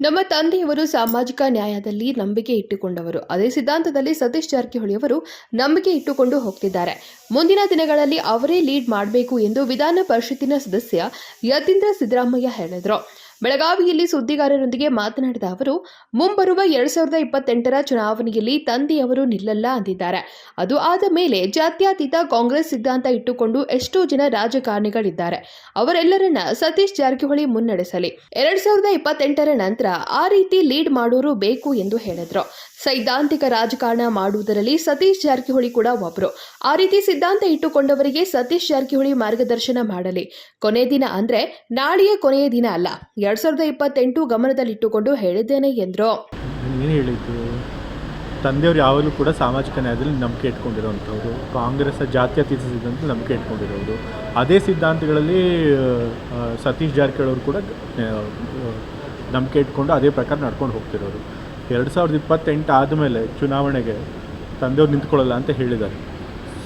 ನಮ್ಮ ತಂದೆಯವರು ಸಾಮಾಜಿಕ ನ್ಯಾಯದಲ್ಲಿ ನಂಬಿಕೆ ಇಟ್ಟುಕೊಂಡವರು. ಅದೇ ಸಿದ್ಧಾಂತದಲ್ಲಿ ಸತೀಶ್ ಜಾರಕಿಹೊಳಿ ಅವರು ನಂಬಿಕೆ ಇಟ್ಟುಕೊಂಡು ಹೋಗ್ತಿದ್ದಾರೆ. ಮುಂದಿನ ದಿನಗಳಲ್ಲಿ ಅವರೇ ಲೀಡ್ ಮಾಡಬೇಕು ಎಂದು ವಿಧಾನ ಪರಿಷತ್ತಿನ ಸದಸ್ಯ ಯತೀಂದ್ರ ಸಿದ್ದರಾಮಯ್ಯ ಹೇಳಿದರು. ಬೆಳಗಾವಿಯಲ್ಲಿ ಸುದ್ದಿಗಾರರೊಂದಿಗೆ ಮಾತನಾಡಿದ ಅವರು, ಮುಂಬರುವ ಎರಡ್ ಸಾವಿರದ ಇಪ್ಪತ್ತೆಂಟರ ಚುನಾವಣೆಯಲ್ಲಿ ತಂದೆಯವರು ನಿಲ್ಲಲ್ಲ ಅಂದಿದ್ದಾರೆ. ಅದು ಆದ ಮೇಲೆ ಜಾತ್ಯತೀತ ಕಾಂಗ್ರೆಸ್ ಸಿದ್ಧಾಂತ ಇಟ್ಟುಕೊಂಡು ಎಷ್ಟೋ ಜನ ರಾಜಕಾರಣಿಗಳಿದ್ದಾರೆ. ಅವರೆಲ್ಲರನ್ನ ಸತೀಶ್ ಜಾರಕಿಹೊಳಿ ಮುನ್ನಡೆಸಲಿ. ಎರಡ್ ಸಾವಿರದ ಇಪ್ಪತ್ತೆಂಟರ ನಂತರ ಆ ರೀತಿ ಲೀಡ್ ಮಾಡೋರು ಬೇಕು ಎಂದು ಹೇಳಿದ್ರು. ಸೈದ್ಧಾಂತಿಕ ರಾಜಕಾರಣ ಮಾಡುವುದರಲ್ಲಿ ಸತೀಶ್ ಜಾರಕಿಹೊಳಿ ಕೂಡ ಒಬ್ಬರು ಆ ರೀತಿ ಸಿದ್ಧಾಂತ ಇಟ್ಟುಕೊಂಡವರಿಗೆ ಸತೀಶ್ ಜಾರಕಿಹೊಳಿ ಮಾರ್ಗದರ್ಶನ ಮಾಡಲಿ. ಕೊನೆ ದಿನ ಅಂದ್ರೆ ನಾಳೆಯ ಕೊನೆಯ ದಿನ ಅಲ್ಲ. ಎರಡ್ ಸಾವಿರದ ಇಪ್ಪತ್ತೆಂಟು ಗಮನದಲ್ಲಿಟ್ಟುಕೊಂಡು ಹೇಳಿದ್ದೇನೆ ಎಂದ್ರು. ತಂದೆಯವರು ಯಾವಾಗಲೂ ಕೂಡ ಸಾಮಾಜಿಕ ನ್ಯಾಯದಲ್ಲಿ ನಂಬಿಕೆ ಇಟ್ಕೊಂಡಿರೋವಂಥವ್ರು. ಕಾಂಗ್ರೆಸ್ ಜಾತ್ಯತೀತ ಸಿದ್ಧಾಂತ ನಂಬಿಕೆ ಇಟ್ಕೊಂಡಿರೋರು. ಅದೇ ಸಿದ್ಧಾಂತಗಳಲ್ಲಿ ಸತೀಶ್ ಜಾರಕಿಹೊಳಿ ಕೂಡ ನಂಬಿಕೆ ಇಟ್ಕೊಂಡು ಅದೇ ಪ್ರಕಾರ ನಡ್ಕೊಂಡು ಹೋಗ್ತಿರೋರು. ಎರಡು ಸಾವಿರದ ಇಪ್ಪತ್ತೆಂಟು ಆದಮೇಲೆ ಚುನಾವಣೆಗೆ ತಂದೆಯವ್ರು ನಿಂತ್ಕೊಳ್ಳಲ್ಲ ಅಂತ ಹೇಳಿದ್ದಾರೆ.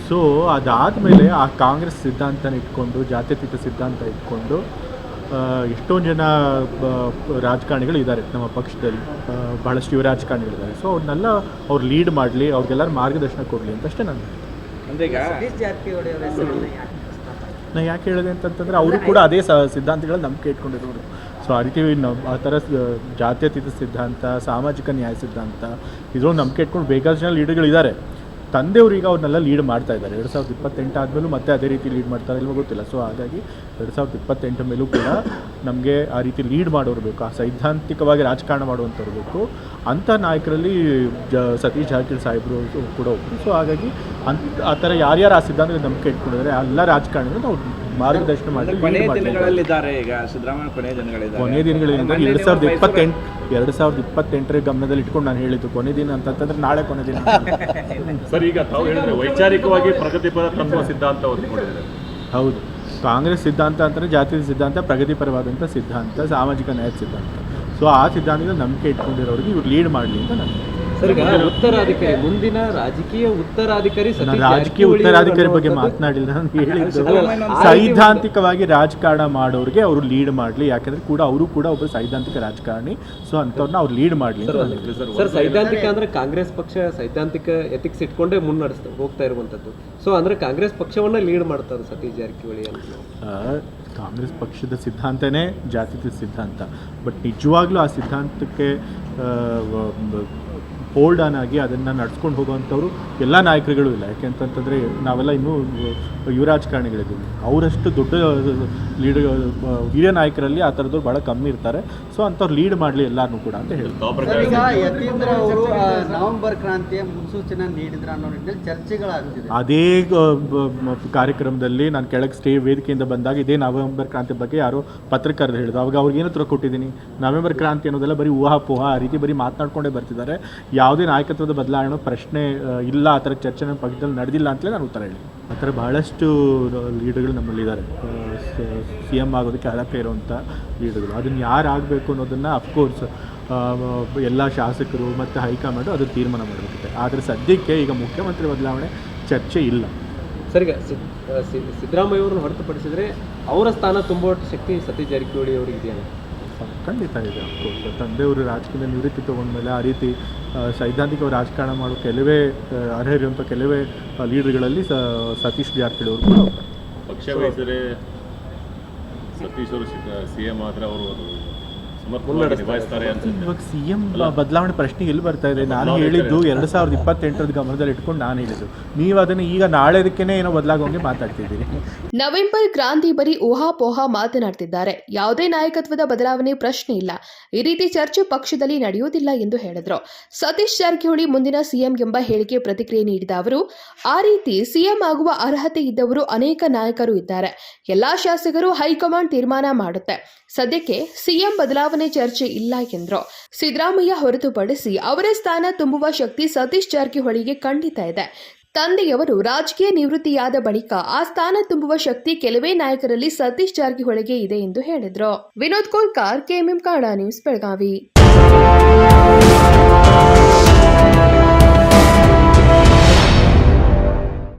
ಸೊ ಅದಾದಮೇಲೆ ಆ ಕಾಂಗ್ರೆಸ್ ಸಿದ್ಧಾಂತನ ಇಟ್ಕೊಂಡು ಜಾತ್ಯತೀತ ಸಿದ್ಧಾಂತ ಇಟ್ಕೊಂಡು ಎಷ್ಟೊಂದು ಜನ ಬ- ರಾಜಕಾರಣಿಗಳು ಇದ್ದಾರೆ ನಮ್ಮ ಪಕ್ಷದಲ್ಲಿ. ಬಹಳಷ್ಟು ಯುವ ರಾಜಕಾರಣಿಗಳಿದ್ದಾರೆ. ಸೊ ಅವ್ರನ್ನೆಲ್ಲ ಅವ್ರು ಲೀಡ್ ಮಾಡಲಿ ಅವ್ರಿಗೆಲ್ಲರ ಮಾರ್ಗದರ್ಶನ ಕೊಡಲಿ ಅಂತ ಅಷ್ಟೇ ನಾನು ಹೆಸರನ್ನ ಯಾಕೆ ಪ್ರಸ್ತಾಪ ನಾ ಯಾಕೆ ಹೇಳಿದೆ ಅಂತಂತಂದರೆ ಅವರು ಕೂಡ ಅದೇ ಸ ಸಿದ್ಧಾಂತಗಳ ನಂಬಿಕೆ ಇಟ್ಕೊಂಡಿರೋರು. ಸೊ ರೀತಿ ನಮ್ಮ ಆ ಥರ ಜಾತ್ಯತೀತ ಸಿದ್ಧಾಂತ, ಸಾಮಾಜಿಕ ನ್ಯಾಯ ಸಿದ್ಧಾಂತ ಇದ್ರೊಂದು ನಂಬಿಕೆ ಇಟ್ಕೊಂಡು ಬೇಕಾದಷ್ಟು ಜನ ಲೀಡರ್ಗಳಿದ್ದಾರೆ ಈಗ ಅವ್ರನ್ನೆಲ್ಲ ಲೀಡ್ ಮಾಡ್ತಾ ಇದ್ದಾರೆ. ಎರಡು ಸಾವಿರದ ಇಪ್ಪತ್ತೆಂಟು ಆದಮೇಲೂ ಮತ್ತೆ ಅದೇ ರೀತಿ ಲೀಡ್ ಮಾಡ್ತಾರೆ ಇಲ್ವೋ ಗೊತ್ತಿಲ್ಲ. ಸೊ ಹಾಗಾಗಿ ಎರಡು ಸಾವಿರದ ಇಪ್ಪತ್ತೆಂಟು ಮೇಲೂ ಕೂಡ ನಮಗೆ ಆ ರೀತಿ ಲೀಡ್ ಮಾಡೋರು ಬೇಕು. ಆ ಸೈದ್ಧಾಂತಿಕವಾಗಿ ರಾಜಕಾರಣ ಮಾಡುವಂಥವ್ರು ಬೇಕು. ಅಂಥ ನಾಯಕರಲ್ಲಿ ಜ, ಸತೀಶ್ ಜಾರಕಿಹೊಳಿ ಸಾಹೇಬರು ಕೂಡ ಒಬ್ಬರು ಸೊ ಹಾಗಾಗಿ ಅಂತ ಆ ಥರ ಯಾರ್ಯಾರು ಆ ಸಿದ್ಧಾಂತದಲ್ಲಿ ನಂಬಿಕೆ ಇಟ್ಕೊಂಡಿದ್ದಾರೆ ಎಲ್ಲ ರಾಜಕಾರಣಿಗಳು ನಾವು ಮಾರ್ಗದರ್ಶನ ಮಾಡಿ ಕೊನೆಯ lead ಮಾಡ್ಬೇಕು. ದಿನಗಳಲ್ಲಿದ್ದಾರೆ ಈಗ ಸಿದ್ದರಾಮಯ್ಯ ಕೊನೆಯ ದಿನಗಳಿದ್ದಾರೆ. ಕೊನೆ ದಿನಗಳಿಂದ ಎರಡ್ ಸಾವಿರದ ಇಪ್ಪತ್ತೆಂಟು ಎರಡು ಸಾವಿರದ ಇಪ್ಪತ್ತೆಂಟರ ಗಮನದಲ್ಲಿ ಇಟ್ಕೊಂಡು ನಾನು ಹೇಳಿದ್ದು ಕೊನೆ ದಿನ ಅಂತಂದ್ರೆ ನಾಳೆ ಕೊನೆ ದಿನ. ಸರ್ ಈಗ ತಾವು ಹೇಳಿದ್ರೆ ವೈಚಾರಿಕವಾಗಿ ಪ್ರಗತಿಪರ ತತ್ವ ಸಿದ್ಧಾಂತ ಹೌದು. ಕಾಂಗ್ರೆಸ್ ಸಿದ್ಧಾಂತ ಅಂತಂದರೆ ಜಾತಿ ಸಿದ್ಧಾಂತ ಪ್ರಗತಿಪರವಾದಂಥ ಸಿದ್ಧಾಂತ ಸಾಮಾಜಿಕ ನ್ಯಾಯ ಸಿದ್ಧಾಂತ. ಸೊ ಆ ಸಿದ್ಧಾಂತದ ನಂಬಿಕೆ ಇಟ್ಕೊಂಡಿರೋರಿಗೆ ಇವ್ರು ಲೀಡ್ ಮಾಡಲಿ ಅಂತ ನಾನು ಉತ್ತರಾಧಿಕಾರಿ ಮುಂದಿನ ರಾಜಕೀಯ ಉತ್ತರಾಧಿಕಾರಿ ರಾಜಕೀಯ ಉತ್ತರಾಧಿಕಾರಿ ಬಗ್ಗೆ ಮಾತನಾಡಿಲ್ಲ ಸೈದ್ಧಾಂತಿಕವಾಗಿ ರಾಜಕಾರಣ ಮಾಡೋರಿಗೆ ಅವರು ಲೀಡ್ ಮಾಡಲಿ ಯಾಕಂದ್ರೆ ಕೂಡ ಅವರು ಕೂಡ ಒಬ್ಬ ಸೈದ್ಧಾಂತಿಕ ರಾಜಕಾರಣಿ ಸೊ ಅಂತವ್ರನ್ನ ಅವ್ರು ಲೀಡ್ ಮಾಡಲಿ ಸರ್ ಸೈದ್ಧಾಂತಿಕ ಅಂದ್ರೆ ಕಾಂಗ್ರೆಸ್ ಪಕ್ಷ ಸೈದ್ಧಾಂತಿಕ ಎಥಿಕ್ಸ್ ಇಟ್ಕೊಂಡೇ ಮುನ್ನಡೆಸ್ತಾ ಹೋಗ್ತಾ ಇರುವಂತದ್ದು ಸೊ ಅಂದ್ರೆ ಕಾಂಗ್ರೆಸ್ ಪಕ್ಷವನ್ನ ಲೀಡ್ ಮಾಡ್ತಾರೆ ಸತೀಶ್ ಜಾರಕಿಹೊಳಿ ಕಾಂಗ್ರೆಸ್ ಪಕ್ಷದ ಸಿದ್ಧಾಂತನೇ ಜಾತಿ ಸಿದ್ಧಾಂತ. ಬಟ್ ನಿಜವಾಗ್ಲೂ ಆ ಸಿದ್ಧಾಂತಕ್ಕೆ ಹೋಲ್ಡ್ ಆನ್ ಆಗಿ ಅದನ್ನು ನಡ್ಸ್ಕೊಂಡು ಹೋಗುವಂಥವ್ರು ಎಲ್ಲ ನಾಯಕರುಗಳು ಇಲ್ಲ. ಯಾಕೆಂತಂತಂದರೆ ನಾವೆಲ್ಲ ಇನ್ನೂ ಯುವ ರಾಜಕಾರಣಿಗಳಿದ್ದೀವಿ ಅವರಷ್ಟು ದೊಡ್ಡ ಲೀಡರ್ ಹಿರಿಯ ನಾಯಕರಲ್ಲಿ ಆ ಥರದವ್ರು ಭಾಳ ಕಮ್ಮಿ ಇರ್ತಾರೆ. ಸೊ ಅಂಥವ್ರು ಲೀಡ್ ಮಾಡಲಿ ಎಲ್ಲರನ್ನೂ ಕೂಡ ಅಂತ ಹೇಳಿ ತಾವು ಪ್ರಕಾರ ಈಗ ಯತೀಂದ್ರ ಅವರು ನವೆಂಬರ್ ಕ್ರಾಂತಿಯ ಮುನ್ಸೂಚನೆ ನೀಡಿದ್ರ ಅನ್ನೋ ನಿಟ್ಟಿನಲ್ಲಿ ಚರ್ಚೆಗಳಾಗ್ತಿದೆ. ಅದೇ ಕಾರ್ಯಕ್ರಮದಲ್ಲಿ ನಾನು ಕೆಳಗೆ ಸ್ಟೇ ವೇದಿಕೆಯಿಂದ ಬಂದಾಗ ಇದೇ ನವೆಂಬರ್ ಕ್ರಾಂತಿ ಬಗ್ಗೆ ಯಾರೋ ಪತ್ರಕರ್ತರು ಹೇಳಿದ್ರು. ಅವಾಗ ಅವ್ರಿಗೆ ಏನತ್ರ ಕೊಟ್ಟಿದ್ದೀನಿ? ನವೆಂಬರ್ ಕ್ರಾಂತಿ ಅನ್ನೋದೆಲ್ಲ ಬರೀ ಊಹಾಪೋಹ ಆ ರೀತಿ ಬರೀ ಮಾತನಾಡ್ಕೊಂಡೇ ಬರ್ತಿದ್ದಾರೆ. ಯಾವುದೇ ನಾಯಕತ್ವದ ಬದಲಾವಣೆ ಪ್ರಶ್ನೆ ಇಲ್ಲ ಆ ಥರ ಚರ್ಚೆ ನಮ್ಮ ಪಕ್ಷದಲ್ಲಿ ನಡೆದಿಲ್ಲ ಅಂತಲೇ ನಾನು ಉತ್ತರ ಹೇಳಿ ಆ ಥರ ಬಹಳಷ್ಟು ಲೀಡರ್ಗಳು ನಮ್ಮಲ್ಲಿದ್ದಾರೆ ಸಿ ಎಂ ಆಗೋದಕ್ಕೆ ಅರ್ಹತೆ ಇರುವಂಥ ಲೀಡರ್ಗಳು. ಅದನ್ನು ಯಾರು ಆಗಬೇಕು ಅನ್ನೋದನ್ನು ಅಫ್ಕೋರ್ಸ್ ಎಲ್ಲ ಶಾಸಕರು ಮತ್ತು ಹೈಕಮಾಂಡು ಅದು ತೀರ್ಮಾನ ಮಾಡಬೇಕಿದೆ. ಆದರೆ ಸದ್ಯಕ್ಕೆ ಈಗ ಮುಖ್ಯಮಂತ್ರಿ ಬದಲಾವಣೆ ಚರ್ಚೆ ಇಲ್ಲ. ಸರಿಗ ಸಿದ್ದರಾಮಯ್ಯ ಅವರನ್ನು ಹೊರತುಪಡಿಸಿದರೆ ಅವರ ಸ್ಥಾನ ತುಂಬುವ ಶಕ್ತಿ ಸತೀಶ್ ಜಾರಕಿಹೊಳಿ ಅವರಿಗೆ ಇದೆಯಾ ಖಂಡಿತ ಇದೆ ಅಫ್ಕೋರ್ಸ್ ತಂದೆಯವರು ರಾಜಕೀಯ ನಿವೃತ್ತಿ ತೊಗೊಂಡ್ಮೇಲೆ ಆ ರೀತಿ ಸೈದ್ಧಾಂತಿಕ ರಾಜಕಾರಣ ಮಾಡೋ ಕೆಲವೇ ಅರ್ಹ ಕೆಲವೇ ಲೀಡರ್ಗಳಲ್ಲಿ ಸತೀಶ್ ಜಾರಕಿಹೊಳಿ ಅವರು ಕೂಡ. ಪಕ್ಷ ವಹಿಸಿದ್ರೆ ಸತೀಶ್ ಅವರು ಸಿ ಎಂ ಆದರೆ ಅವರು ಇವಾಗ ಸಿ ಎಂ ಬದಲಾವಣೆ ಪ್ರಶ್ನೆ ಎಲ್ಲಿ ಬರ್ತಾ ಇದೆ? ನಾನು ಹೇಳಿದ್ದು ಎರಡ್ ಸಾವಿರದ ಇಪ್ಪತ್ತೆಂಟರ ಗಮನದಲ್ಲಿ ಇಟ್ಕೊಂಡು ನಾನು ಹೇಳಿದ್ದು. ನೀವು ಅದನ್ನ ಈಗ ನಾಳೆದಕ್ಕೇ ಏನೋ ಬದಲಾಗೋಂಗೆ ಮಾತಾಡ್ತಿದ್ದೀರಿ. ನವೆಂಬರ್ ಕ್ರಾಂತಿ ಬರೀ ಊಹಾಪೋಹ ಮಾತನಾಡ್ತಿದ್ದಾರೆ. ಯಾವುದೇ ನಾಯಕತ್ವದ ಬದಲಾವಣೆ ಪ್ರಶ್ನೆ ಇಲ್ಲ. ಈ ರೀತಿ ಚರ್ಚೆ ಪಕ್ಷದಲ್ಲಿ ನಡೆಯುವುದಿಲ್ಲ ಎಂದು ಹೇಳಿದ್ರು. ಸತೀಶ್ ಜಾರಕಿಹೊಳಿ ಮುಂದಿನ ಸಿಎಂ ಎಂಬ ಹೇಳಿಕೆ ಪ್ರತಿಕ್ರಿಯೆ ನೀಡಿದ ಅವರು ಆ ರೀತಿ ಸಿಎಂ ಆಗುವ ಅರ್ಹತೆ ಇದ್ದವರು ಅನೇಕ ನಾಯಕರು ಇದ್ದಾರೆ. ಎಲ್ಲಾ ಶಾಸಕರು ಹೈಕಮಾಂಡ್ ತೀರ್ಮಾನ ಮಾಡುತ್ತೆ. ಸದ್ಯಕ್ಕೆ ಸಿಎಂ ಬದಲಾವಣೆ ಚರ್ಚೆ ಇಲ್ಲ ಎಂದರು. ಸಿದ್ದರಾಮಯ್ಯ ಹೊರತುಪಡಿಸಿ ಅವರ ಸ್ಥಾನ ತುಂಬುವ ಶಕ್ತಿ ಸತೀಶ್ ಜಾರಕಿಹೊಳಿಗೆ ಖಂಡಿತ ಇದೆ. ತಂದೆಯವರು ರಾಜಕೀಯ ನಿವೃತ್ತಿಯಾದ ಬಳಿಕ ಆ ಸ್ಥಾನ ತುಂಬುವ ಶಕ್ತಿ ಕೆಲವೇ ನಾಯಕರಲ್ಲಿ ಸತೀಶ್ ಜಾರಕಿಹೊಳಿಗೆ ಇದೆ ಎಂದು ಹೇಳಿದ್ರು. ವಿನೋದ್ ಕೋಲ್ಕಾರ್, ಕೆಎಂಎಂ ಕಾಡಾ ನ್ಯೂಸ್ ಬೆಳಗಾವಿ.